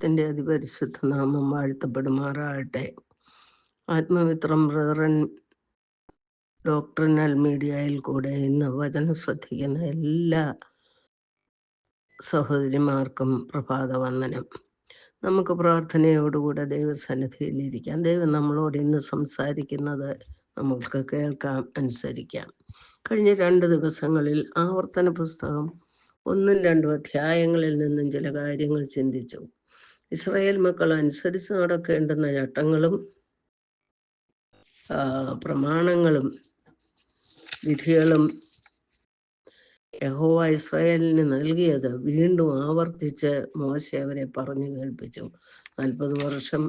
ദൈവത്തിന്റെ അതിപരിശുദ്ധ നാമം വാഴ്ത്തപ്പെടുമാറാകട്ടെ. ആത്മമിത്രം ബ്രദറൻ ഡോക്ടറിനൽ മീഡിയയിൽ കൂടെ ഇന്ന് വചനം ശ്രദ്ധിക്കുന്ന എല്ലാ സഹോദരിമാർക്കും പ്രഭാത വന്ദനം നമുക്ക് പ്രാർത്ഥനയോടുകൂടെ ദൈവസന്നിധിയിൽ ഇരിക്കാം. ദൈവം നമ്മളോട് ഇന്ന് സംസാരിക്കുന്നത് നമുക്ക് കേൾക്കാം അനുസരിക്കാം. കഴിഞ്ഞ രണ്ട് ദിവസങ്ങളിൽ ആവർത്തന പുസ്തകം ഒന്നും രണ്ടും അധ്യായങ്ങളിൽ നിന്നും ചില കാര്യങ്ങൾ ചിന്തിച്ചു. ഇസ്രായേൽ മക്കൾ അനുസരിച്ച് നടക്കേണ്ടുന്ന ചട്ടങ്ങളും പ്രമാണങ്ങളും വിധികളും യഹോവ ഇസ്രായേലിന് നൽകിയത് വീണ്ടും ആവർത്തിച്ച് മോശ അവരെ പറഞ്ഞു കേൾപ്പിച്ചു. നാൽപ്പത് വർഷം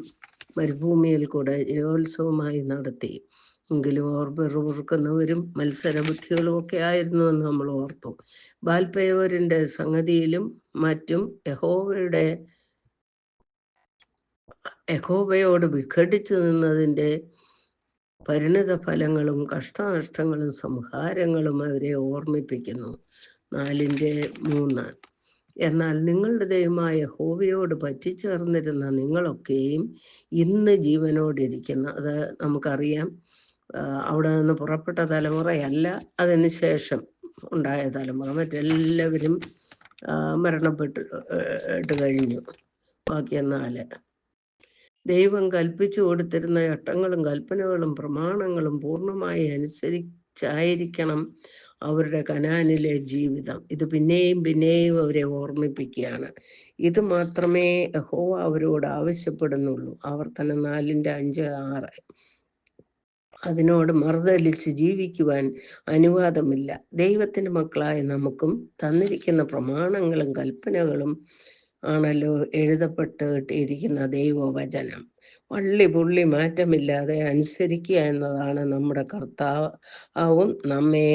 മരുഭൂമിയിൽ കൂടെ ജയോത്സവമായി നടത്തി. എങ്കിലും അവർ പെറുപുറുക്കുന്നവരും മത്സരബുദ്ധികളും ഒക്കെ ആയിരുന്നു എന്ന് നമ്മൾ ഓർത്തു. ബാൽപയോരിന്റെ സംഗതിയിലും മറ്റും യഹോവയുടെ യഹോവയോട് വിഘടിച്ചു നിന്നതിന്റെ പരിണിത ഫലങ്ങളും കഷ്ടനഷ്ടങ്ങളും സംഹാരങ്ങളും അവരെ ഓർമ്മിപ്പിക്കുന്നു നാലിന്റെ മൂന്ന് എന്നാൽ നിങ്ങളുടെ ദൈവമായ ഹോവയോട് പറ്റിച്ചേർന്നിരുന്ന നിങ്ങളൊക്കെയും ഇന്ന് ജീവനോടിരിക്കുന്ന അത് നമുക്കറിയാം അവിടെ നിന്ന് പുറപ്പെട്ട തലമുറയല്ല അതിന് ശേഷം ഉണ്ടായ തലമുറ മറ്റെല്ലാവരും മരണപ്പെട്ട് കഴിഞ്ഞു ബാക്കി നാല് ദൈവം കൽപ്പിച്ചു കൊടുത്തിരുന്ന ചട്ടങ്ങളും കൽപ്പനകളും പ്രമാണങ്ങളും പൂർണമായി അനുസരിച്ചായിരിക്കണം അവരുടെ കനാനിലെ ജീവിതം. ഇത് പിന്നെയും പിന്നെയും അവരെ ഓർമ്മിപ്പിക്കുകയാണ്. ഇത് മാത്രമേ ഹോ അവരോട് ആവശ്യപ്പെടുന്നുള്ളൂ. ആവർത്തനം നാലിന്റെ അഞ്ച് ആറ്. അതിനോട് മറുതലിച്ച് ജീവിക്കുവാൻ അനുവാദമില്ല. ദൈവത്തിന്റെ മക്കളായ നമുക്കും തന്നിരിക്കുന്ന പ്രമാണങ്ങളും കൽപ്പനകളും ആണല്ലോ എഴുതപ്പെട്ടിരിക്കുന്ന ദൈവവചനം. വള്ളി പുള്ളി മാറ്റമില്ലാതെ അനുസരിക്കുക എന്നതാണ് നമ്മുടെ കർത്താവും നമ്മെ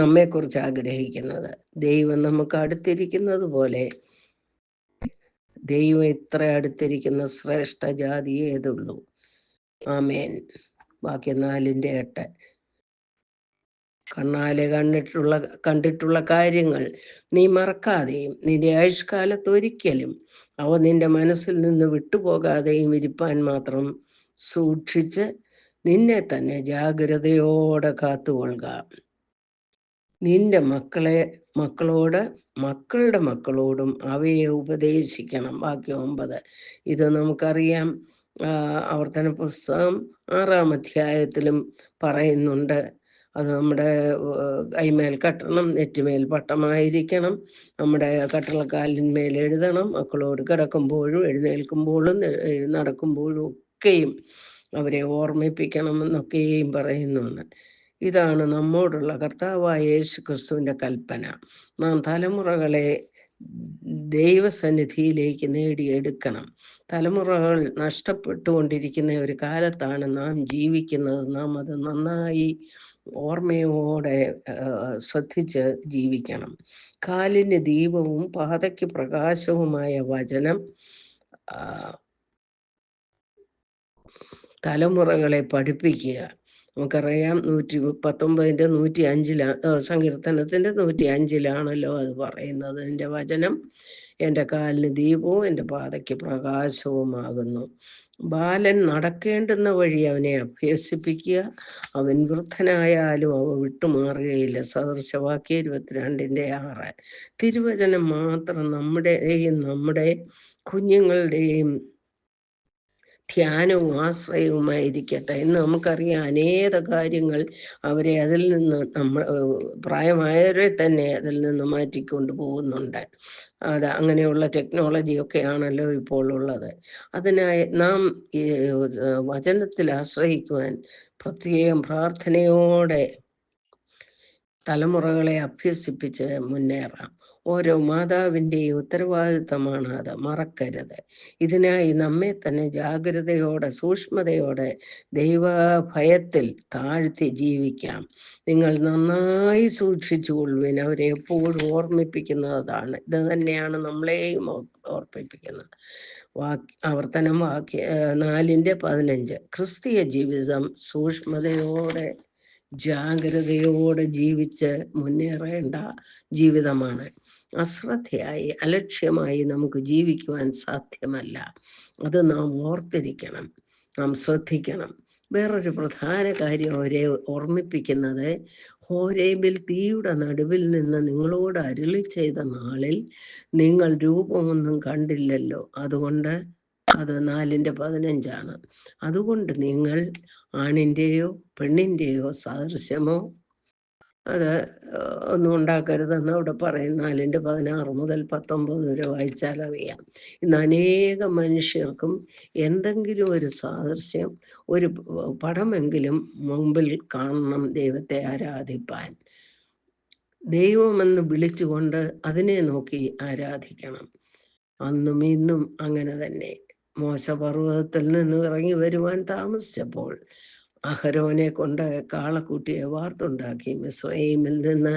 നമ്മെക്കുറിച്ച് ആഗ്രഹിക്കുന്നത്. ദൈവം നമുക്ക് അടുത്തിരിക്കുന്നത് പോലെ. ദൈവം ഇത്ര അടുത്തിരിക്കുന്ന ശ്രേഷ്ഠ ജാതി ഏതുള്ളൂ ആമേൻ. ബാക്കി നാലിന്റെ എട്ട്. കണ്ണാലെ കണ്ടിട്ടുള്ള കണ്ടിട്ടുള്ള കാര്യങ്ങൾ നീ മറക്കാതെയും നിന്റെ ആയുഷ്കാലത്ത് ഒരിക്കലും അവ നിന്റെ മനസ്സിൽ നിന്ന് വിട്ടുപോകാതെയും ഇരിപ്പാൻ മാത്രം സൂക്ഷിച്ച് നിന്നെ തന്നെ ജാഗ്രതയോടെ കാത്തുകൊള്ളുക. നിന്റെ മക്കളെ മക്കളോട് മക്കളുടെ മക്കളോടും അവയെ ഉപദേശിക്കണം. ബാക്കി ഒമ്പത്. ഇത് നമുക്കറിയാം. ആവർത്തന പുസ്തകം ആറാം അധ്യായത്തിലും പറയുന്നുണ്ട്. അത് നമ്മുടെ കൈമേൽ കട്ടണം നെറ്റിമേൽ പട്ടമായിരിക്കണം. നമ്മുടെ കട്ടളക്കാലിന്മേൽ എഴുതണം. മക്കളോട് കിടക്കുമ്പോഴും എഴുന്നേൽക്കുമ്പോഴും നടക്കുമ്പോഴും ഒക്കെയും അവരെ ഓർമ്മിപ്പിക്കണം എന്നൊക്കെയും പറയുന്നുണ്ട് ഇതാണ് നമ്മോടുള്ള കർത്താവായ യേശു ക്രിസ്തുവിന്റെ കൽപ്പന. നാം തലമുറകളെ ദൈവസന്നിധിയിലേക്ക് നേടിയെടുക്കണം. തലമുറകൾ നഷ്ടപ്പെട്ടുകൊണ്ടിരിക്കുന്ന ഒരു കാലത്താണ് നാം ജീവിക്കുന്നത്. നാം അത് നന്നായി ഓർമ്മയോടെ ശ്രദ്ധിച്ച് ജീവിക്കണം. കാലിന് ദീപവും പാതയ്ക്ക് പ്രകാശവുമായ വചനം തലമുറകളെ പഠിപ്പിക്കുക. നമുക്കറിയാം നൂറ്റി പത്തൊമ്പതിന്റെ നൂറ്റി അഞ്ചിലാണ് സങ്കീർത്തനത്തിന്റെ നൂറ്റി അഞ്ചിലാണല്ലോ അത് പറയുന്നത്. എന്റെ വചനം എന്റെ കാലിന് ദീപവും എന്റെ പാതയ്ക്ക് പ്രകാശവുമാകുന്നു. ബാലൻ നടക്കേണ്ടുന്ന വഴി അവനെ അഭ്യസിപ്പിക്കുക. അവൻ വൃദ്ധനായാലും അവ വിട്ടുമാറുകയില്ല. സദൃശവാക്യ ഇരുപത്തിരണ്ടിന്റെ ആറ്. തിരുവചനം മാത്രം നമ്മുടെയും നമ്മുടെ കുഞ്ഞുങ്ങളുടെയും ധ്യാനവും ആശ്രയവുമായിരിക്കട്ടെ എന്ന് നമുക്കറിയാം അനേക കാര്യങ്ങൾ അവരെ അതിൽ നിന്ന് നമ്മൾ പ്രായമായവരെ തന്നെ അതിൽ നിന്ന് മാറ്റിക്കൊണ്ട് പോകുന്നുണ്ട്. അത് അങ്ങനെയുള്ള ഒക്കെയാണല്ലോ ഇപ്പോൾ ഉള്ളത്. അതിനായി നാം വചനത്തിൽ ആശ്രയിക്കുവാൻ പ്രത്യേകം പ്രാർത്ഥനയോടെ തലമുറകളെ അഭ്യസിപ്പിച്ച് മുന്നേറാം. ഓരോ മാതാവിന്റെയും ഉത്തരവാദിത്തമാണ് അത്. മറക്കരുത്. ഇതിനായി നമ്മെ തന്നെ ജാഗ്രതയോടെ സൂക്ഷ്മതയോടെ ദൈവഭയത്തിൽ താഴ്ത്തി ജീവിക്കാം. നിങ്ങൾ നന്നായി സൂക്ഷിച്ചു കൊള്ളുവിൻ അവരെ എപ്പോഴും ഓർമ്മിപ്പിക്കുന്നതാണ്. ഇത് തന്നെയാണ് നമ്മളെയും ഓർമ്മിപ്പിക്കുന്നത് വാക്യ ആവർത്തനം വാക്യ നാലിന്റെ പതിനഞ്ച്. ക്രിസ്തീയ ജീവിതം സൂക്ഷ്മതയോടെ ജാഗ്രതയോടെ ജീവിച്ച് മുന്നേറേണ്ട ജീവിതമാണ്. അശ്രദ്ധയായി അലക്ഷ്യമായി നമുക്ക് ജീവിക്കുവാൻ സാധ്യമല്ല. അത് നാം ഓർത്തിരിക്കണം. നാം ശ്രദ്ധിക്കണം. വേറൊരു പ്രധാന കാര്യം അവരെ ഓർമ്മിപ്പിക്കുന്നത് ഹോരേബിൽ തീയുടെ നടുവിൽ നിന്ന് നിങ്ങളോട് അരുളി ചെയ്ത നാളിൽ നിങ്ങൾ രൂപമൊന്നും കണ്ടില്ലല്ലോ. അതുകൊണ്ട് അത് നാലിന്റെ പതിനഞ്ചാണ്. അതുകൊണ്ട് നിങ്ങൾ ആണിന്റെയോ പെണ്ണിന്റെയോ സാദൃശ്യമോ അത് ഒന്നും ഉണ്ടാക്കരുതെന്ന് അവിടെ പറയും. നാലിന്റെ പതിനാറ് മുതൽ പത്തൊമ്പത് വരെ വായിച്ചാൽ അറിയാം. ഇന്ന് അനേക മനുഷ്യർക്കും എന്തെങ്കിലും ഒരു സാദൃശ്യം ഒരു പടമെങ്കിലും മുമ്പിൽ കാണണം ദൈവത്തെ ആരാധിപ്പാൻ. ദൈവമെന്ന് വിളിച്ചുകൊണ്ട് അതിനെ നോക്കി ആരാധിക്കണം. അന്നും ഇന്നും അങ്ങനെ തന്നെ. മോശപർവതത്തിൽ നിന്ന് ഇറങ്ങി വരുവാൻ താമസിച്ചപ്പോൾ അഹരോനെ കൊണ്ട് കാളക്കുട്ടിയെ വാർത്തുണ്ടാക്കി. മിസ്രൈമിൽ നിന്ന്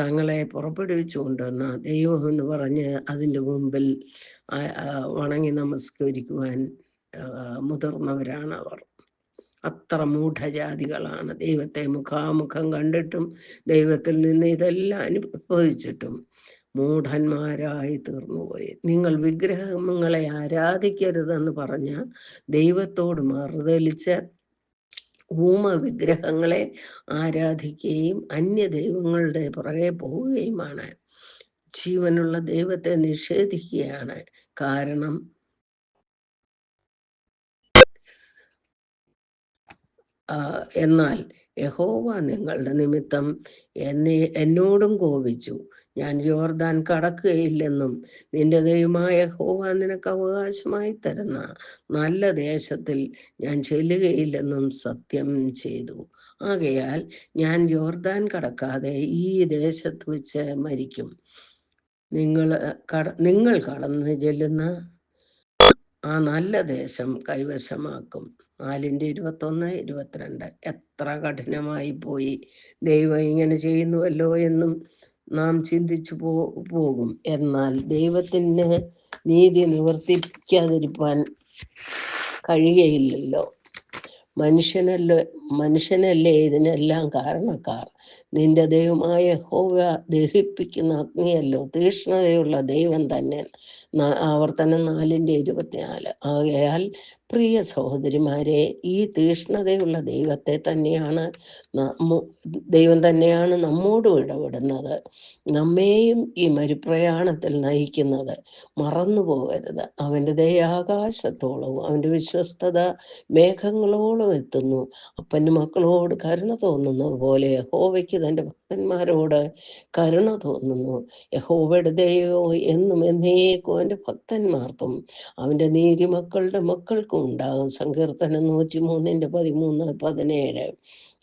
തങ്ങളെ പുറപ്പെടുവിച്ചു കൊണ്ടുവന്ന ദൈവം എന്ന് പറഞ്ഞ് അതിന്റെ മുമ്പിൽ വണങ്ങി നമസ്കരിക്കുവാൻ മുതിർന്നവരാണ് അവർ. അത്ര മൂഢജാതികളാണ്. ദൈവത്തെ മുഖാമുഖം കണ്ടിട്ടും ദൈവത്തിൽ നിന്ന് ഇതെല്ലാം അനുഭവിച്ചിട്ടും മൂഢന്മാരായി തീർന്നുപോയി. നിങ്ങൾ വിഗ്രഹങ്ങളെ ആരാധിക്കരുതെന്ന് പറഞ്ഞ ദൈവത്തോട് മറുതലിച്ച ഊമ വിഗ്രഹങ്ങളെ ആരാധിക്കുകയും അന്യ ദൈവങ്ങളുടെ പുറകെ പോവുകയുമാണ്. ജീവനുള്ള ദൈവത്തെ നിഷേധിക്കുകയാണ്. കാരണം എന്നാൽ യഹോവ നിങ്ങളുടെ നിമിത്തം എന്നെ എന്നോടും കോപിച്ചു. ഞാൻ ജോർദാൻ കടക്കുകയില്ലെന്നും നിന്റെ ദൈവമായ ഹോവ നിനക്ക് അവകാശമായി തരുന്ന നല്ല ദേശത്തിൽ ഞാൻ ചെല്ലുകയില്ലെന്നും സത്യം ചെയ്തു. ആകയാൽ ഞാൻ ജോർദാൻ കടക്കാതെ ഈ ദേശത്ത് വെച്ച് മരിക്കും. നിങ്ങൾ കട നിങ്ങൾ കടന്ന് ചെല്ലുന്ന ആ നല്ല ദേശം കൈവശമാക്കും. നാലിന്റെ ഇരുപത്തൊന്ന് ഇരുപത്തിരണ്ട്. എത്ര കഠിനമായി പോയി ദൈവം ഇങ്ങനെ ചെയ്യുന്നുവല്ലോ എന്നും നാം ചിന്തിച്ചു പോ പോകും. എന്നാൽ ദൈവത്തിന് നീതി നിവർത്തിക്കാതിരിക്കാൻ കഴിയയില്ലല്ലോ മനുഷ്യനല്ലോ മനുഷ്യനല്ലേ ഇതിനെല്ലാം കാരണക്കാർ? നിന്റെ ദൈവമായ ഹോവ ദഹിപ്പിക്കുന്ന അഗ്നിയല്ലോ. തീക്ഷ്ണതയുള്ള ദൈവം തന്നെ. ആവർത്തനം നാലിന്റെ ഇരുപത്തിനാല്. ആകയാൽ പ്രിയ സഹോദരിമാരെ ഈ തീഷ്ണതയുള്ള ദൈവത്തെ തന്നെയാണ് ദൈവം തന്നെയാണ് നമ്മോടും ഇടപെടുന്നത്. നമ്മെയും ഈ മരുപ്രയാണത്തിൽ നയിക്കുന്നത്. മറന്നു പോകരുത്. അവന്റെ ദയാകാശത്തോളവും അവന്റെ വിശ്വസ്തത മേഘങ്ങളോളം എത്തുന്നു. അപ്പന് മക്കളോട് കരുണ തോന്നുന്നത് പോലെ ഹോവയ്ക്ക് തന്റെ ഭക്തന്മാരോട് കരുണ തോന്നുന്നു. യഹോവയുടെ ദയോ എന്നും എന്നേക്കും അവന്റെ ഭക്തന്മാർക്കും അവന്റെ നീതി മക്കളുടെ മക്കൾക്കും ഉണ്ടാകും. സങ്കീർത്തനം നൂറ്റി മൂന്നിന്റെ പതിമൂന്ന് പതിനേഴ്.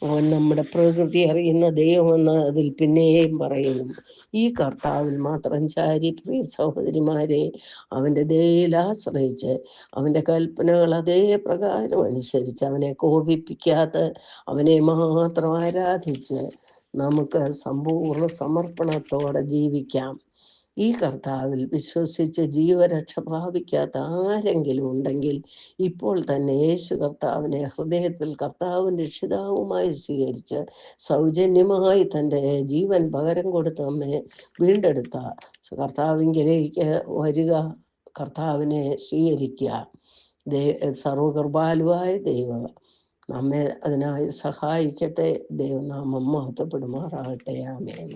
അവൻ നമ്മുടെ പ്രകൃതി അറിയുന്ന ദൈവമെന്ന് അതിൽ പിന്നെയും പറയുന്നു. ഈ കർത്താവിൽ മാത്രം ചാരി പ്രിയ സഹോദരിമാരെ അവന്റെ ദയയിൽ ആശ്രയിച്ച് അവന്റെ കൽപ്പനകൾ അതേ പ്രകാരം അനുസരിച്ച് അവനെ കോപിപ്പിക്കാതെ അവനെ മാത്രം ആരാധിച്ച് നമുക്ക് സമ്പൂർണ സമർപ്പണത്തോടെ ജീവിക്കാം. ഈ കർത്താവിൽ വിശ്വസിച്ച് ജീവരക്ഷ പ്രാപിക്കാത്ത ആരെങ്കിലും ഉണ്ടെങ്കിൽ ഇപ്പോൾ തന്നെ യേശു കർത്താവിനെ ഹൃദയത്തിൽ കർത്താവും രക്ഷിതാവുമായി സ്വീകരിച്ച് സൗജന്യമായി തന്റെ ജീവൻ പകരം കൊടുത്ത് നമ്മെ വീണ്ടെടുത്ത കർത്താവിങ്കിലേക്ക് വരിക കർത്താവിനെ സ്വീകരിക്കുക. ദേ സർവകൃപാലുവായ ദൈവം നമ്മെ അതിനായി സഹായിക്കട്ടെ. ദൈവനാമം മഹത്വപ്പെടുമാറാകട്ടെ. ആമേൻ.